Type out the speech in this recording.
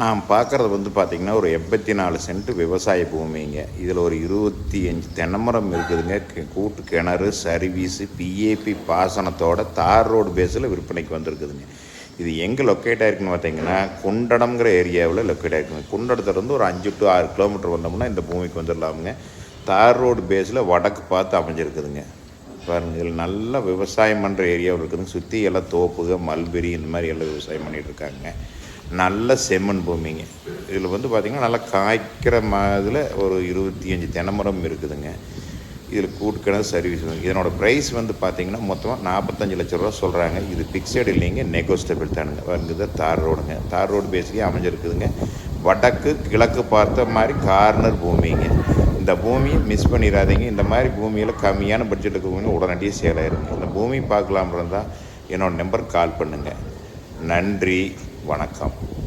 நான் பார்க்குறது வந்து பார்த்திங்கன்னா ஒரு எண்பத்தி நாலு சென்ட் விவசாய பூமிங்க. இதில் ஒரு இருபத்தி அஞ்சு தென்னமரம் இருக்குதுங்க. கூட்டு கிணறு சர்வீஸு பிஏபி பாசனத்தோட தார் ரோடு பேஸில் விற்பனைக்கு வந்திருக்குதுங்க. இது எங்கே லொக்கேட் ஆயிருக்குன்னு பார்த்தீங்கன்னா குண்டடம்ங்கிற ஏரியாவில் லொக்கேட் ஆயிருக்குங்க. குண்டடத்துலேருந்து ஒரு அஞ்சு டு ஆறு கிலோமீட்டர் வந்தோம்னா இந்த பூமிக்கு வந்துடலாமுங்க தார் ரோடு பேஸில் வடக்கு பார்த்து அமைஞ்சிருக்குதுங்க. பாருங்கள் இதில் நல்ல விவசாயம் பண்ணுற ஏரியாவில் இருக்குதுங்க. சுற்றி எல்லாம் தோப்புக மல்பெரி இந்த மாதிரி எல்லாம் விவசாயம் பண்ணிட்டு இருக்காங்க. நல்ல செம்மண் பூமிங்க. இதில் வந்து பார்த்திங்கன்னா நல்லா காய்க்கிற ம ஒரு இருபத்தி அஞ்சு தென்னைமரம் இருக்குதுங்க. இதில் கூட்டுக்கிணறு சர்வீஸ் வந்து இதனோட ப்ரைஸ் வந்து பார்த்தீங்கன்னா மொத்தமாக நாற்பத்தஞ்சு லட்ச ரூபா சொல்கிறாங்க இது ஃபிக்ஸட் இல்லைங்க நெகோஸ்டபிள் தானுங்க. வருங்குது தார் ரோடுங்க. தார் ரோடு பேசிக்கே அமைஞ்சிருக்குதுங்க. வடக்கு கிழக்கு பார்த்த மாதிரி கார்னர் பூமிங்க. இந்த பூமியை மிஸ் பண்ணிடாதீங்க. இந்த மாதிரி பூமியில் கம்மியான பட்ஜெட்டுக்கு பூமி உடனடியாக சேலாயிருங்க இந்த பூமி பார்க்கலாம் இருந்தால் என்னோடய நம்பருக்கு கால் பண்ணுங்கள் நன்றி. வணக்கம்.